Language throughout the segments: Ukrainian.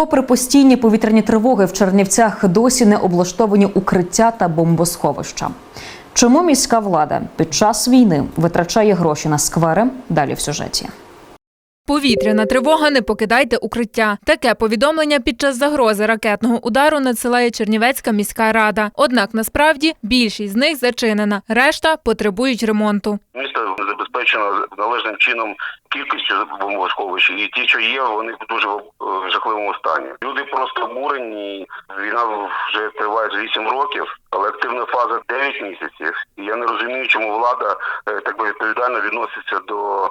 Попри постійні повітряні тривоги в Чернівцях досі не облаштовані укриття та бомбосховища. Чому міська влада під час війни витрачає гроші на сквери? Далі в сюжеті. Повітряна тривога, не покидайте укриття. Таке повідомлення під час загрози ракетного удару надсилає Чернівецька міська рада. Однак насправді більшість з них зачинена, решта потребують ремонту. Місто забезпечено належним чином кількістю бомбосховищ, і ті, що є, вони в дуже е, жахливому стані. Люди просто обурені. Війна вже триває 8 років, але активна фаза 9 місяців. І я не розумію, чому влада е, так би відповідально відноситься до е,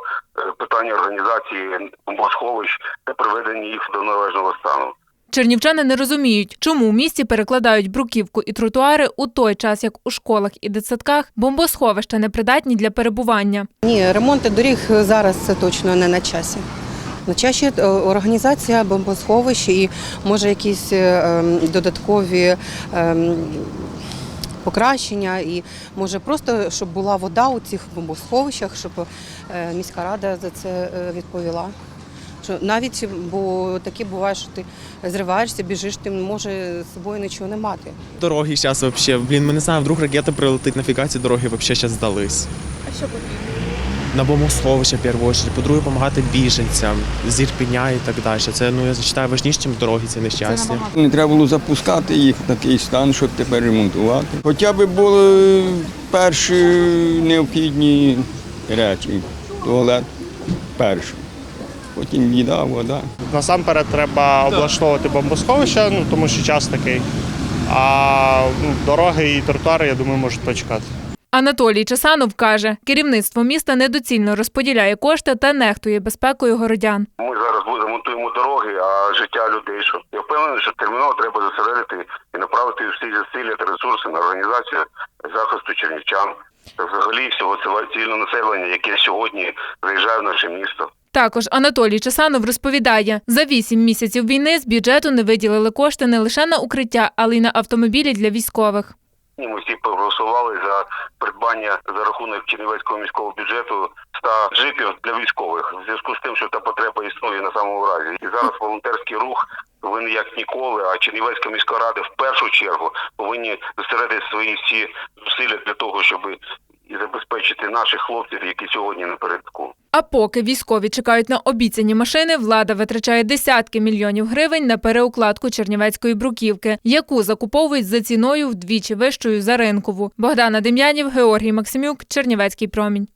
питання організації бомбосховищ та приведення їх до належного стану. Чернівчани не розуміють, чому в місті перекладають бруківку і тротуари у той час, як у школах і дитсадках бомбосховища непридатні для перебування. Ні, ремонти доріг зараз це точно не на часі. На часі е, організація бомбосховищ і може якісь е, ем, додаткові ем, покращення, і може просто щоб була вода у цих бомбосховищах, щоб е, міська рада за це відповіла. Що навіть бо таке буває, що ти зриваєшся, біжиш, ти може з собою нічого не мати. Дороги зараз вообще, блін, ми не знаємо, вдруг ракета прилетить, нафіга ці дороги вообще зараз здались. А що потрібно? На бомбосховище, в першу чергу, по-друге, допомагати біженцям з Ірпеня і так далі. Це, ну, я вважаю, важніше, ніж дороги ці нещасні. Не треба було запускати їх в такий стан, щоб тепер ремонтувати. Хоча б були перші необхідні речі. Туалет перший. Потім їда, вода. Насамперед треба облаштовувати бомбосховища, ну тому що час такий. А ну, дороги і тротуари, я думаю, можуть почекати. Анатолій Чесанов каже, керівництво міста недоцільно розподіляє кошти та нехтує безпекою городян. Ми зараз будемо- ремонтуємо дороги, а життя людей. Що я впевнений, що терміново треба зосередити і направити всі зусилля та ресурси на організацію захисту чернівчан та взагалі всього цивільного населення, яке сьогодні заїжджає в наше місто. Також Анатолій Чесанов розповідає, за вісім місяців війни з бюджету не виділили кошти не лише на укриття, але й на автомобілі для військових. Ми всі проголосували за придбання за рахунок Чернівецького міського бюджету 100 джипів для військових в зв'язку з тим, що та потреба існує на самому разі. І зараз волонтерський рух повинен як ніколи, а Чернівецька міська рада в першу чергу повинні зосередити свої всі зусилля для того, щоб забезпечити наших хлопців, які сьогодні напередку. А поки військові чекають на обіцяні машини, влада витрачає десятки мільйонів гривень на переукладку чернівецької бруківки, яку закуповують за ціною вдвічі вищою за ринкову. Богдана Дем'янів, Георгій Максимюк, Чернівецький промінь.